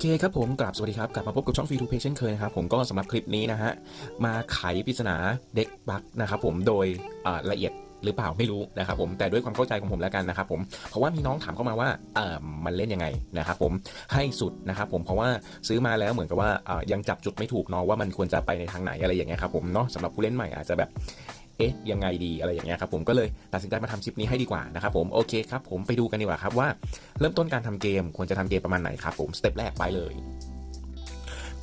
เคครับผมกลับสวัสดีครับ กลับมาพบกับช่องฟรีทูเพเช่นเคยนะครับผมก็สำหรับคลิปนี้นะฮะ มาไขปริศนาเด็กบักนะครับผมโดยละเอียดหรือเปล่าไม่รู้นะครับผมแต่ด้วยความเข้าใจของผมแล้วกันนะครับผมเพราะว่ามีน้องถามเข้ามาว่าเออมันเล่นยังไงนะครับผมให้สุดนะครับผมเพราะว่าซื้อมาแล้วเหมือนกับว่าอ่ายังจับจุดไม่ถูกเนาะว่ามันควรจะไปในทางไหนอะไรอย่างเงี้ยครับผมเนาะสำหรับผู้เล่นใหม่อาจจะแบบ เอ๊ะยังไงดีอะไรอย่างเงี้ยครับผมก็เลยตัดสินใจมาทำคลิปนี้ให้ดีกว่านะครับผมโอเคครับผมไปดูกันดีกว่าครับว่าเริ่มต้นการทำเกมควรจะทำเกมประมาณไหนครับผมสเต็ปแรกไปเลย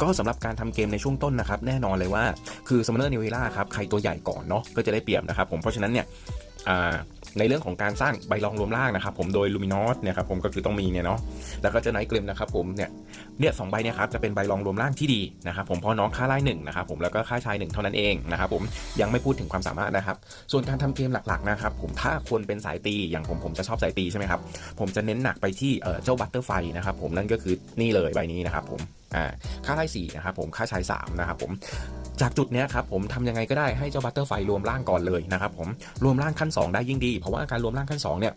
ก็สำหรับการทำเกมในช่วงต้นนะครับแน่นอนเลยว่าคือซัมเนอร์นิวเวล่าครับใครตัวใหญ่ก่อนเนาะก็จะได้เปรียบนะครับผมเพราะฉะนั้นเนี่ย ในเรื่องของการสร้างใบรองรวมล่างนะครับผมโดยลูมินอสเนี่ยครับผมก็คือต้องมีเนี่ยเนาะแล้วก็จะไนท์เกรมนะครับผมเนี่ยเนี่ยสองใบเนี่ยครับจะเป็นใบรองรวมล่างที่ดีนะครับผมเพราะน้องค่าไล่หนึ่งนะครับผมแล้วก็ค่าชายหนึ่งเท่านั้นเองนะครับผมยังไม่พูดถึงความสามารถนะครับ ส่วนการทำเกมหลักๆนะครับผมถ้าคนเป็นสายตีอย่างผมผมจะชอบสายตีใช่ไหมครับผมจะเน้นหนักไปที่เจ้าบัตเตอร์ไฟนะครับผมนั่นก็คือนี่เลยใบนี้นะครับผมค่าไล่สี่นะครับผมค่าชายสามนะครับผม จากจุดเนี้ยครับผมทำยังไงก็ได้ให้เจ้าบัตเตอร์ไฟรวมร่างก่อนเลยนะครับผมรวมร่างขั้น 2 ได้ยิ่งดี เพราะว่าการรวมร่างขั้น2เนี่ย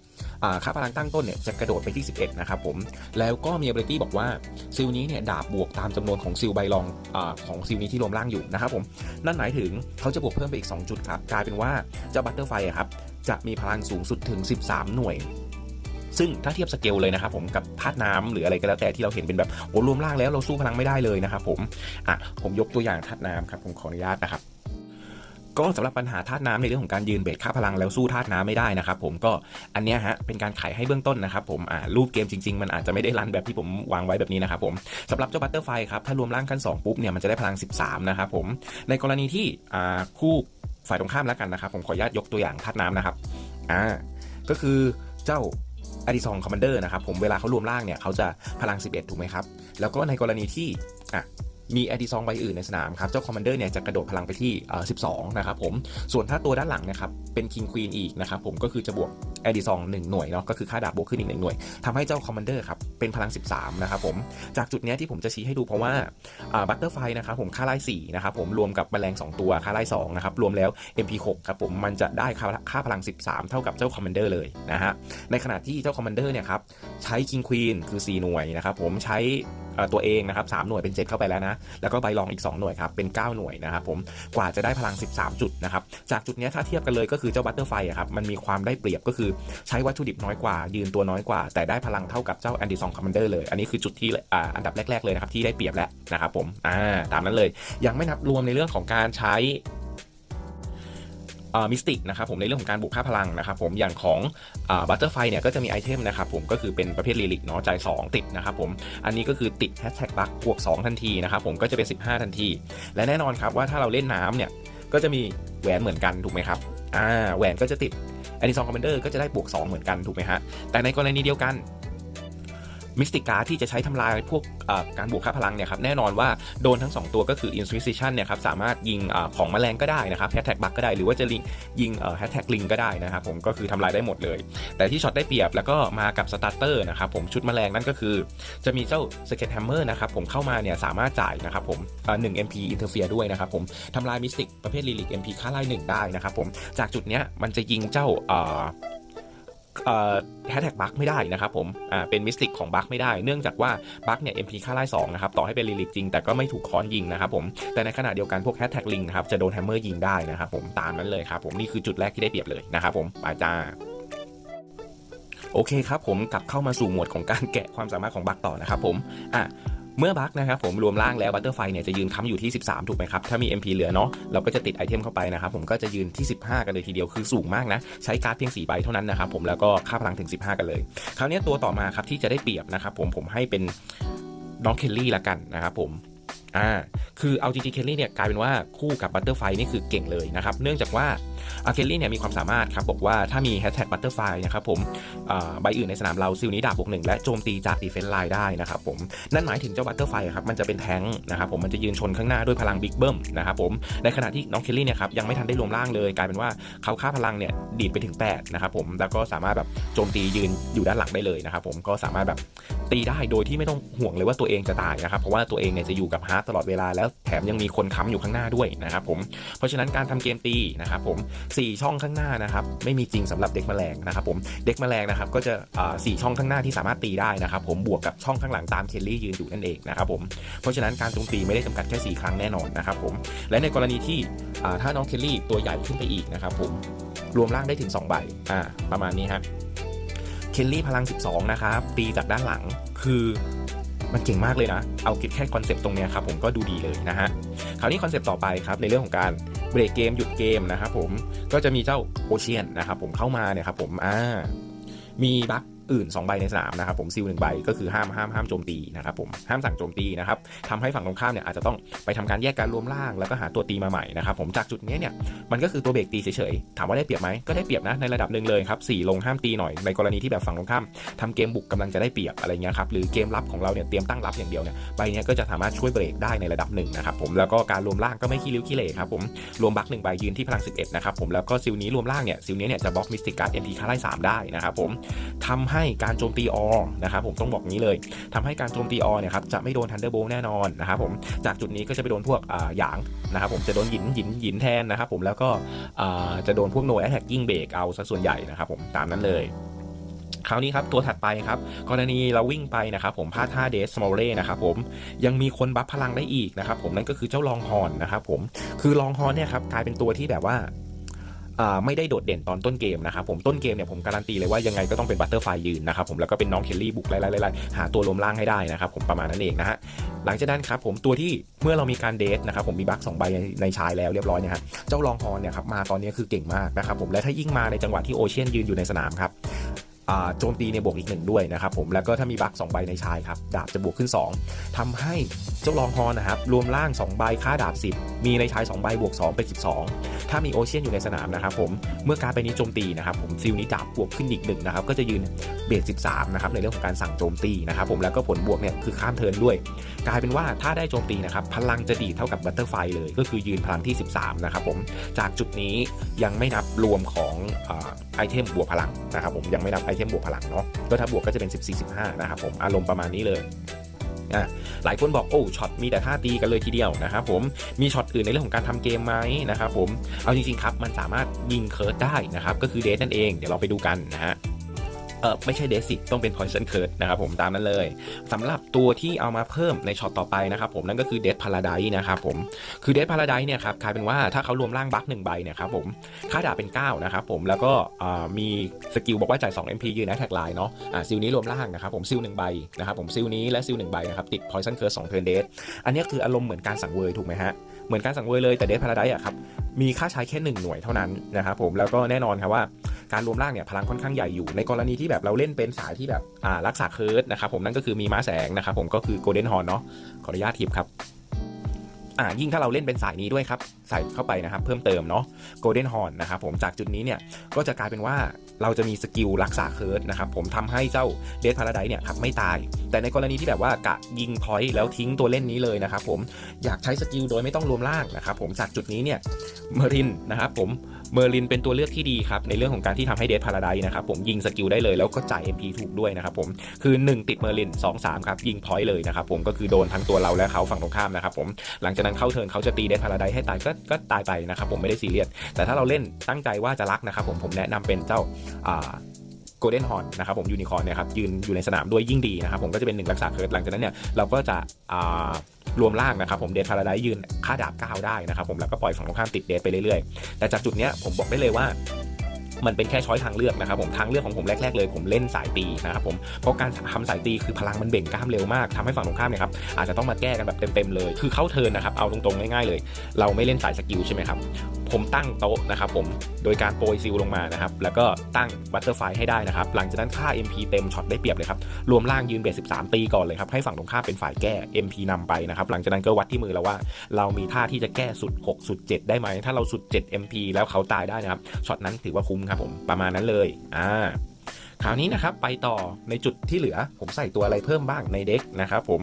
ค่าพลังตั้งต้นเนี่ยจะกระโดดไปที่ 11 นะครับผมแล้วก็มี ability บอกว่าซิลนี้เนี่ยดาบบวกตามจำนวนของซิลใบรองอของซิลนี้ที่รวมร่างอยู่นะครับผมนั่นหมายถึงเขาจะบวกเพิ่มไปอีก 2 จุดครับกลายเป็นว่าเจ้าบัตเตอร์ไฟครับจะมีพลังสูงสุดถึง 13 หน่วย ซึ่งถ้าเทียบสเกลเลยนะครับผมกับธาตุน้ำหรืออะไรก็แล้วแต่ที่เราเห็นเป็นแบบโอ้รวมร่างแล้วเราสู้พลังไม่ได้เลยนะครับผมอะผมยกตัวอย่างธาตุน้ำครับผมขออนุญาตนะครับก็สำหรับปัญหาธาตุน้ำในเรื่องของการยืนเบรกค่าพลังแล้วสู้ธาตุน้ำไม่ได้นะครับผมก็อันเนี้ยฮะเป็นการไขให้เบื้องต้นนะครับผมอ่ารูปเกมจริงๆ มันอาจจะไม่ได้รันแบบที่ผมวางไว้แบบนี้นะครับผมสำหรับเจ้าบัตเตอร์ไฟครับถ้ารวมร่างขั้น2ปุ๊บเนี่ยมันจะได้พลัง 13 นะครับผมในกรณีที่อ่าคู่ฝ่ายตรงข้ามแล้วกันนะครับผมขออนุญาตยกตัวอย่างธาตุน้ำนะครับอ่าก็คือเจ้า อดิซองคอมมานเดอร์นะครับผมเวลาเขารวมร่างเนี่ยเขาจะพลัง 11 ถูกไหมครับ แล้วก็ในกรณีที่อะมีอดิซองใบอื่นในสนามครับ เจ้าคอมมานเดอร์เนี่ยจะกระโดดพลังไปที่อ่อ12 นะครับผม ส่วนถ้าตัวด้านหลังนะครับ เป็นคิงควีนอีกนะครับผมก็คือจะบวกอดิซองหนึ่งหน่วยเนาะก็คือค่าดาบบวกขึ้นอีกหนึ่งหน่วยทำให้เจ้าคอมมานเดอร์ครับเป็นพลัง 13 นะครับผมจากจุดนี้ที่ผมจะชี้ให้ดูเพราะว่าบัตเตอร์ไฟนะครับผมค่าไล่4นะครับผมรวมกับแมลง 2 ตัวค่าไล่2นะครับรวมแล้ว MP6 ครับผมมันจะได้ค่าค่าพลัง 13 เท่ากับเจ้าคอมมานเดอร์เลยนะฮะในขณะที่เจ้าคอมมานเดอร์เนี่ยครับใช้คิงควีนคือ 4 หน่วยนะครับผมใช้ตัวเองนะครับ3หน่วยเป็น 7 เข้าไปแล้วนะแล้วก็ใบรองอีก 2 หน่วยครับเป็น 9 หน่วยนะครับผมกว่าจะได้พลัง 13 จุดนะครับจากจุดนี้ถ้าเทียบกันเลยก็คือเจ้าบัตเตอร์ไฟครับมันมีความได้เปรียบก็คือใช้วัตถุดิบน้อยกว่า ยืนตัวน้อยกว่า แต่ได้พลังเท่ากับเจ้าแอนดี้ซองคอมมานเดอร์เลย อันนี้คือจุดที่อ,อันดับแรก ๆ เลยนะครับที่ได้เปรียบแล้วนะครับผมอ่าตามนั้นเลย ยังไม่นับรวมในเรื่องของการใช้มิสติกนะครับผมในเรื่องของการบวกค่าพลังนะครับผมอย่างของบัตเตอร์ไฟเนี่ยก็จะมีไอเทมนะครับผมก็คือเป็นประเภทลีลิกเนาะจ่าย2ติดนะครับผมอันนี้ก็คือติดแฮชแท็กบักบวก2ทันทีนะครับผมก็จะเป็น 15 ทันที และแน่นอนครับว่าถ้าเราเล่นน้ำเนี่ยก็จะมีแหวนเหมือนกันถูกไหมครับ อ่าแหวนก็จะติดแอนดิซองคอมมนเดอร์ก็จะได้บวก2เหมือนกันถูกไหมฮะแต่ในกรณีเดียวกัน มิสติกาที่จะใช้ทำลายพวกการบวกค่าพลังเนี่ยครับแน่นอนว่าโดนทั้ง 2 ตัวก็คือ Inquisition เนี่ยครับสามารถยิงอของแมลงก็ได้นะครับแฮชแท็กบักก็ได้ หรือว่าจะยิงแฮชแท็กลิงก็ได้นะครับผมก็คือทำลายได้หมดเลย แต่ที่ช็อตได้เปรียบแล้วก็มากับสตาร์เตอร์นะครับผมชุดแมลงนั่นก็คือ จะมีเจ้าสเก็ตแฮมเมอร์นะครับผมเข้ามาเนี่ยสามารถจ่ายนะครับผมหนึ่ง MP อินเทอร์เฟียด้วยนะครับผมทำลายมิสติกประเภทลิลิก MP ค่าไล่หนึ่งได้นะครับผมจากจุดเนี้ยมันจะยิงเจ้า แฮชแท็กบัคไม่ได้นะครับผมอ่าเป็นมิสติกของบัคไม่ได้ เนื่องจากว่าบัคเนี่ย MP ค่าไล่2นะครับต่อให้เป็นลิลิกจริงแต่ก็ไม่ถูกค้อนยิงนะครับผมแต่ในขณะเดียวกันพวกแฮชแท็กลิงนะครับจะโดนแฮมเมอร์ยิงได้นะครับผมตามนั้นเลยครับผมนี่คือจุดแรกที่ได้เปรียบเลยนะครับผมไปจ้าโอเคครับผมกลับเข้ามาสู่หมวดของการแกะความสามารถของบัคต่อนะครับผมอะ เมื่อบัคนะครับผมรวมร่างแล้วบัตเตอร์ไฟเนี่ยจะยืนค้ำอยู่ที่ 13 ถูกไหมครับ ถ้ามี MP เหลือเนาะเราก็จะติดไอเทมเข้าไปนะครับผมก็จะยืนที่ 15 กันเลยทีเดียวคือสูงมากนะ ใช้การ์ดเพียง4ใบเท่านั้นนะครับผมแล้วก็ค่าพลังถึง 15 กันเลย คราวนี้ตัวต่อมาครับที่จะได้เปรียบนะครับผมผมให้เป็นน้องเคลลี่ละกันนะครับผมอ่าคือเอาจริงๆเคลลี่เนี่ยกลายเป็นว่าคู่กับบัตเตอร์ไฟนี่คือเก่งเลยนะครับเนื่องจากว่า เคลลี่เนี่ยมีความสามารถครับบอกว่าถ้ามีแฮชแท็กบัตเตอร์ไฟนะครับผมใบอื่นในสนามเราซิลนี้ดาบบวกหนึ่งและโจมตีจากดีเฟนส์ไลน์ได้นะครับผมนั่นหมายถึงเจ้าบัตเตอร์ไฟครับมันจะเป็นแทงนะครับผมมันจะยืนชนข้างหน้าด้วยพลังบิ๊กเบิ้มนะครับผมในขณะที่น้องเคลลี่เนี่ยครับยังไม่ทันได้รวมร่างเลย กลายเป็นว่าเขาค่าพลังเนี่ยดีดไปถึง8นะครับผมแล้วก็สามารถแบบโจมตียืนอยู่ด้านหลังได้เลยนะครับผมก็สามารถแบบตีได้โดยที่ไม่ต้องห่วงเลยว่าตัวเองจะตายนะครับเพราะว่าตัวเองเนี่ยจะอยู่กับฮาร์ตตลอดเวลาแล้วแถมยังมีคนค้ำอยู่ข้างหน้าด้วยนะครับผมเพราะฉะนั้นการทำเกมตีนะครับผม4 ช่องข้างหน้านะครับ ไม่มีจริงสำหรับเด็กแมลงนะครับผมเด็กแมลงนะครับก็จะสี่ช่องข้างหน้าที่สามารถตีได้นะครับผมบวกกับช่องข้างหลังตามเคลลี่ยืนอยู่นั่นเองนะครับผมเพราะฉะนั้นการโจมตีไม่ได้จำกัดแค่ 4 ครั้งแน่นอนนะครับผมและในกรณีที่ถ้าน้องเคลลี่ตัวใหญ่ขึ้นไปอีกนะครับผมรวมร่างได้ถึง2ใบอ่าประมาณนี้ครับเคลลี่พลัง 12 นะครับตีจากด้านหลังคือมันเก่งมากเลยนะ เอาคิดแค่คอนเซปต์ตรงนี้ครับผมก็ดูดีเลยนะฮะ คราวนี้คอนเซปต์ต่อไปครับในเรื่องของการ เบรกเกมหยุดเกมนะครับผมก็จะมีเจ้าโอเชียนนะครับผมเข้ามาเนี่ยครับผมอ่ามีบัค อื่น 2 ใบในสนามนะครับผมซิลหนึ่งใบก็คือห้ามห้ามห้ามโจมตีนะครับผมห้ามสั่งโจมตีนะครับทำให้ฝั่งตรงข้ามเนี่ยอาจจะต้องไปทำการแยกการรวมร่างแล้วก็หาตัวตีมาใหม่นะครับผมจากจุดนี้เนี่ยมันก็คือตัวเบรกตีเฉยๆถามว่าได้เปรียบไหมก็ได้เปรียบนะในระดับหนึ่งเลยครับสี่ลงห้ามตีหน่อยในกรณีที่แบบฝั่งตรงข้ามทำเกมบุกกำลังจะได้เปรียบอะไรเงี้ยครับหรือเกมรับของเราเนี่ยเตรียมตั้งรับอย่างเดียวเนี่ยใบเนี้ยก็จะสามารถช่วยเบรกได้ในระดับหนึ่งนะครับผมแล้วก็การรวมร่างก็ไม่ขี้ริ้วขี้เหร่ครับผมรวมบัคหนึ่งใบยืนที่พลัง 11นะครับผมแล้วก็ซิลนี้รวมร่างเนี่ยซิลนี้เนี่ยจะบล็อกมิสติกการ์ดเอ็มพีค่าไล่สามได้นะครับผมทำให้การโจมตีออนะครับผมต้องบอกงี้เลยทำให้การโจมตีออเนี่ยครับจะไม่โดนทันเดอร์โบแน่นอนนะครับผมจากจุดนี้ก็จะไปโดนพวกอ่าหยางนะครับผมจะโดนหินหินหินแทนนะครับผมแล้วก็อ่าจะโดนพวกโนแอทแทกกิ้งเบรกเอาซะส่วนใหญ่นะครับผมตามนั้นเลยคราวนี้ครับตัวถัดไปครับกรณีเราวิ่งไปนะครับผมพลาดท่าเดสสมอลเล่นะครับผมยังมีคนบัฟพลังได้อีกนะครับผมนั่นก็คือเจ้าลองฮอนนะครับผมคือลองฮอนเนี่ยครับกลายเป็นตัวที่แบบว่า ไม่ได้โดดเด่นตอนต้นเกมนะครับผมต้นเกมเนี่ยผมการันตีเลยว่ายังไงก็ต้องเป็นบัตเตอร์ไฟยืนนะครับผมแล้วก็เป็นน้องเคลลี่บุกไล่ๆหาตัวลมล่างให้ได้นะครับผมประมาณนั้นเองนะฮะหลังจากนั้นครับผมตัวที่เมื่อเรามีการเดทนะครับผมมีบัคสองใบในในชายแล้วเรียบร้อยเนี่ยฮะเจ้าลองฮอนเนี่ยครับมาตอนนี้คือเก่งมากนะครับผมและถ้ายิ่งมาในจังหวะที่โอเชียนยืนอยู่ในสนามครับ โจมตีในบวกอีกหนึ่งด้วยนะครับผมแล้วก็ถ้ามีบัคสองใบในชายครับดาบจะบวกขึ้น 2ทำให้เจ้าลองฮอนนะครับรวมล่าง 2 ใบค่าดาบ 10 มีในชาย 2 ใบบวก 2 เป็น 12 ถ้ามีโอเชียนอยู่ในสนามนะครับผมเมื่อการไปนี้โจมตีนะครับผมซิลนี้ดาบบวกขึ้นอีกหนึ่งนะครับก็จะยืนเบส13นะครับในเรื่องของการสั่งโจมตีนะครับผมแล้วก็ผลบวกเนี่ยคือข้ามเทิร์นด้วย กลายเป็นว่าถ้าได้โจมตีนะครับพลังจะดีเท่ากับบัตเตอร์ไฟเลย ก็คือยืนพลังที่ 13นะครับผมจากจุดนี้ยังไม่นับรวมของอไอเทมบวกพลังนะครับผมยังไม่นับไอเททมบวกพลังเนาะก็ถ้าบวกก็จะเป็น 14 15 นะครับผมอารมณ์ประมาณนี้เลยอะหลายคนบอกโอ้ช็อตมีแต่ท่าตีกันเลยทีเดียวนะครับผมมีช็อตอื่นในเรื่องของการทำเกมไหมนะครับผมเอาจริงๆครับมันสามารถยิงเคิร์ดได้นะครับก็คือเดทนั่นเองเดี๋ยวเราไปดูกันนะฮะ เออไม่ใช่เดสิต้องเป็น Poison Curse นะครับผมตามนั้นเลยสำหรับตัวที่เอามาเพิ่มในช็อตต่อไปนะครับผมนั่นก็คือ Dead Paradise นะครับผมคือ Dead Paradise เนี่ยครับกลายเป็นว่าถ้าเขารวมร่างบัคหนึ่งใบเนี่ยครับผมค่าดาบเป็น 9 นะครับผมแล้วก็มีสกิลบอกว่าจ่าย2 MP ยืนนะแท็กไลน์เนาะอ่าซิลนี้รวมร่างนะครับผมซิลหนึ่งใบนะครับผมซิลนี้และซิลหนึ่งใบนะครับติด Poison Curse 2 Turn Dead อันนี้คืออารมณ์เหมือนการสังเวยถูกไหมฮะเหมือนการสังเวยเลยแต่ Dead Paradise อะครับ มีค่าใช้แค่หนึ่งหน่วยเท่านั้นนะครับผมแล้วก็แน่นอนครับว่าการรวมร่างเนี่ยพลังค่อนข้างใหญ่อยู่ ในกรณีที่แบบเราเล่นเป็นสายที่แบบอ่ารักษาเคิร์ดนะครับผมนั่นก็คือมีม้าแสงนะครับผมก็คือโกลเด้นฮอร์นเนาะขออนุญาตทิปครับ่ายิ่งถ้าเราเล่นเป็นสายนี้ด้วยครับ ใส่เข้าไปนะครับ เพิ่มเติมเนาะโกลเด้นฮอร์นนะครับผมจากจุดนี้เนี่ย ก็จะกลายเป็นว่าเราจะมีสกิลรักษาเคิร์ดนะครับผมทำให้เจ้าเดทพาราไดเนี่ยครับไม่ตาย แต่ในกรณีที่แบบว่ากะยิงพอยต์แล้วทิ้งตัวเล่นนี้เลยนะครับผมอยากใช้สกิลโดยไม่ต้องรวมร่างนะครับผมจากจุดนี้เนี่ย เมอรินนะครับผมเมอร์ลินเป็นตัวเลือกที่ดีครับในเรื่องของการที่ทำให้เดทพาราไดนะครับผมยิงสกิลได้เลยแล้วก็จ่าย MP ถูกด้วยนะครับผมคือ 1 ติดเมอร์ลิน2 3ครับยิงพอยต์เลยนะครับผมก็คือโดนทั้งตัวเราและเขาฝั่งตรงข้ามนะครับผมหลังจากนั้นเข้าเทิร์นเขาจะตีเดทพาราไดให้ตายก็ก็ตายไปนะครับผมไม่ได้ซีเรียสแต่ถ้าเราเล่นตั้งใจว่าจะรักนะครับผมผมแนะนำเป็นเจ้าอ่าโกลเด้นฮอนนะครับผมยูนิคอร์นนี่ยครับยืนอยู่ในสนามด้วยยิ่งดีนะครับผมก็จะเป็นหนึ่งรักษาเคิร์ดหลังจากนั้นเนี่ยเราก็จะอ่า รวมล่างนะครับผมเดทพาราไดยืนค่าดาบ9ได้นะครับผมแล้วก็ปล่อยฝั่งตรงข้ามติดเดทไปเรื่อยๆแต่จากจุดเนี้ยผมบอกได้เลยว่ามันเป็นแค่ช้อยทางเลือกนะครับผมทางเลือกของผมแรก ๆ เลย ผมเล่นสายตีนะครับผมเพราะการทำสายตีคือพลังมันเบ่งกล้ามเร็วมากทำให้ฝั่งตรงข้ามเนี่ยครับอาจจะต้องมาแก้กันแบบเต็มๆเลย คือเข้าเทินนะครับเอาตรงๆง่ายๆเลย เราไม่เล่นสายสกิลใช่ไหมครับ ผมตั้งโต๊ะนะครับผมโดยการโปรยซิลลงมานะครับแล้วก็ตั้งบัตเตอร์ไฟให้ได้นะครับหลังจากนั้นค่า MP เต็มช็อตได้เปรียบเลยครับรวมล่างยืนเบส13 ตีก่อนเลยครับให้ฝั่งตรงข้ามเป็นฝ่ายแก้ MP นำไปนะครับหลังจากนั้นก็วัดที่มือแล้วว่า เรามีท่าที่จะแก้สุด 6 สุด 7 ได้ไหมถ้าเราสุด 7 MP แล้วเขาตายได้นะครับช็อตนั้นถือว่าคุ้มครับผมประมาณนั้นเลยอ่าคราวนี้นะครับไปต่อในจุดที่เหลือผมใส่ตัวอะไรเพิ่มบ้างในเด็กนะครับผม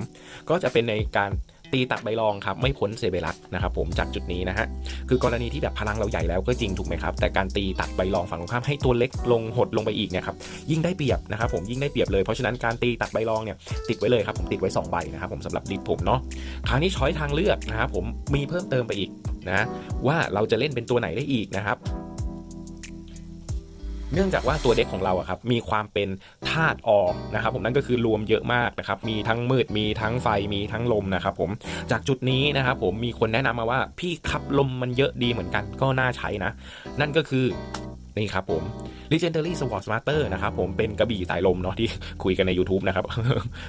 ก็จะเป็นในการ ตีตัดใบรองครับไม่พ้นเซเบรัสนะครับผมจากจุดนี้นะฮะคือกรณีที่แบบพลังเราใหญ่แล้วก็จริงถูกไหมครับ แต่การตีตัดใบรองฝั่งตรงข้ามให้ตัวเล็กลงหดลงไปอีกเนี่ยครับยิ่งได้เปรียบนะครับผมยิ่งได้เปรียบเลยเพราะฉะนั้นการตีตัดใบรองเนี่ยติดไว้เลยครับผมติดไว้ 2 ใบนะครับผมสำหรับดิดผมเนาะคราวนี้ช้อยทางเลือกนะครับผมมีเพิ่มเติมไปอีกนะว่าเราจะเล่นเป็นตัวไหนได้อีกนะครับ เนื่องจากว่าตัวเด็กของเราอะครับมีความเป็นธาตุออกนะครับ ผมนั่นก็คือรวมเยอะมากนะครับมีทั้งมืดมีทั้งไฟมีทั้งลมนะครับผมจากจุดนี้นะครับผมมีคนแนะนำมาว่าพี่ขับลมมันเยอะดีเหมือนกันก็น่าใช้นะ นั่นก็คือ นี่ครับผม Legendary Sword Master นะครับผมเป็นกระบี่สายลมเนาะที่คุยกันใน YouTube นะครับ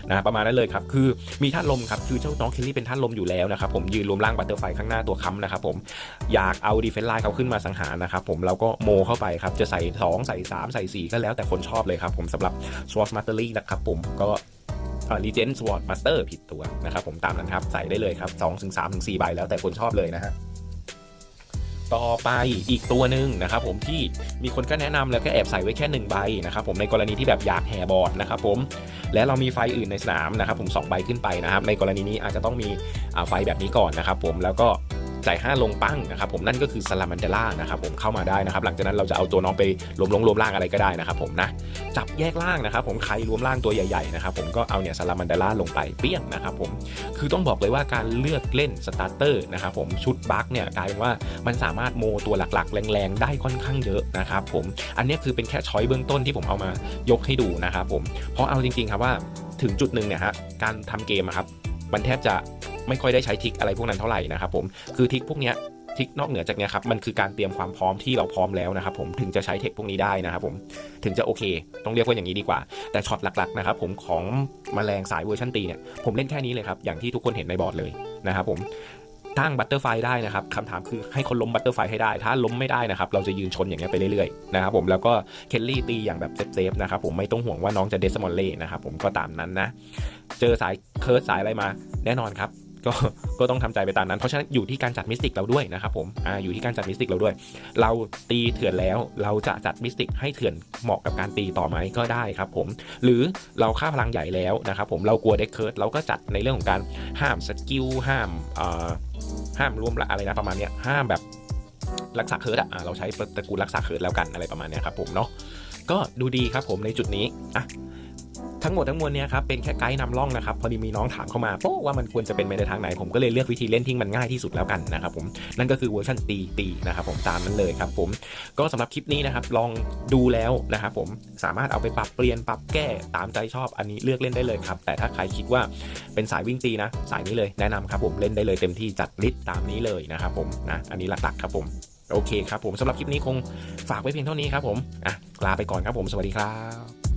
นะประมาณนั้นเลยครับ คือมีธาตุลมครับ คือเจ้าน้องเคลลี่เป็นธาตุลมอยู่แล้วนะครับผมยืนรวมร่างบัตเตอร์ไฟข้างหน้าตัวค้ำนะครับผมอยากเอาดีเฟนไลน์เขาขึ้นมาสังหารนะครับผมเราก็โมเข้าไปครับ จะใส่ 2 ใส่ 3 ใส่ 4 ก็แล้วแต่คนชอบเลยครับผมสำหรับ Sword Mastery นะครับผมก็ลีเจนสวอร์ดมาสเตอร์ผิดตัวนะครับผมตามนั้นครับ ใส่ได้เลยครับ2ถึง3ถึง4ใบแล้วแต่คนชอบเลยนะฮะ ต่อไปอีกตัวหนึ่งนะครับผมที่มีคนก็แนะนำแล้วก็แอบใส่ไว้แค่ 1 ใบนะครับผมในกรณีที่แบบอยากแห่บอร์ดนะครับผมและเรามีไฟอื่นในสนามนะครับผม2ใบขึ้นไปนะครับในกรณีนี้อาจจะต้องมีไฟแบบนี้ก่อนนะครับผมแล้วก็ จ่าย5ลงปั้งนะครับผมนั่นก็คือซาลามันเดล่านะครับผมเข้ามาได้นะครับหลังจากนั้นเราจะเอาตัวน้องไปรวมลงรวมล่างอะไรก็ได้นะครับผมนะจับแยกล่างนะครับผมใครรวมล่างตัวใหญ่ๆนะครับผมก็เอาเนี่ยซาลามันเดล่าลงไปเปี้ยงนะครับผมคือต้องบอกเลยว่าการเลือกเล่นสตาร์เตอร์นะครับผมชุดบัคเนี่ยกลายเป็นว่ามันสามารถโมตัวหลักๆ แรงๆ ได้ค่อนข้างเยอะนะครับผมอันนี้คือเป็นแค่ช้อยเบื้องต้นที่ผมเอามายกให้ดูนะครับผมเพราะเอาจริงๆครับว่าถึงจุดหนึ่งเนี่ยฮะการทำเกมครับมันแทบจะ ไม่ค่อยได้ใช้ทิกอะไรพวกนั้นเท่าไหร่นะครับผมคือทิกพวกเนี้ยทิกนอกเหนือจากเนี้ยครับมันคือการเตรียมความพร้อมที่เราพร้อมแล้วนะครับผมถึงจะใช้เทคพวกนี้ได้นะครับผมถึงจะโอเค ต้องเรียกว่าอย่างนี้ดีกว่า แต่ช็อตหลักๆนะครับผมของแมลงสายเวอร์ชันตีเนี่ยผมเล่นแค่นี้เลยครับอย่างที่ทุกคนเห็นในบอร์ดเลยนะครับผมตั้งบัตเตอร์ไฟได้นะครับคำถามคือให้คนล้มบัตเตอร์ไฟให้ได้ ถ้าล้มไม่ได้นะครับเราจะยืนชนอย่างเงี้ยไปเรื่อยๆนะครับผมแล้วก็เคลลี่ตีอย่างแบบเซฟๆนะครับผมไม่ต้องห่วงว่าน้องจะเดสมอลเล่นะครับผมก็ตามนั้นนะเจอสายเคิร์ดสายอะไรมาแน่นอนครับ ก็ก็ต้องทำใจไปตามนั้น เพราะฉะนั้นอยู่ที่การจัดมิสติกเราด้วยนะครับผมอ่าอยู่ที่การจัดมิสติกเราด้วย เราตีเถื่อนแล้วเราจะจัดมิสติกให้เถื่อนเหมาะกับการตีต่อไหมก็ได้ครับผม หรือเราค่าพลังใหญ่แล้วนะครับผมเรากลัวเด็กเคิร์ดเราก็จัดในเรื่องของการห้ามสกิลห้ามอ่อห้ามรวมละอะไรนะประมาณเนี้ยห้ามแบบรักษาเคิร์ดอะอ่าเราใช้ตระกูลรักษาเคิร์ดแล้วกันอะไรประมาณเนี้ยครับผมเนาะก็ดูดีครับผมในจุดนี้อะ ทั้งหมดทั้งมวลเนี่ยครับเป็นแค่ไกด์นำร่องนะครับพอดีมีน้องถามเข้ามาโป๊ว่ามันควรจะเป็นไปในทางไหนผมก็เลยเลือกวิธีเล่นที่มันง่ายที่สุดแล้วกันนะครับผมนั่นก็คือเวอร์ชันตีตีนะครับผมตามนั้นเลยครับผมก็สำหรับคลิปนี้นะครับลองดูแล้วนะครับผมสามารถเอาไปปรับเปลี่ยนปรับแก้ตามใจชอบอันนี้เลือกเล่นได้เลยครับแต่ถ้าใครคิดว่าเป็นสายวิ่งตีนะ สายนี้เลยแนะนำครับผมเล่นได้เลยเต็มที่จัดลิสต์ตามนี้เลยนะครับผมนะอันนี้หลักๆครับผมโอเคครับผมสำหรับคลิปนี้คงฝากไว้เพียงเท่านี้ครับผมอะลาไปก่อนครับผมสวัสดีครับ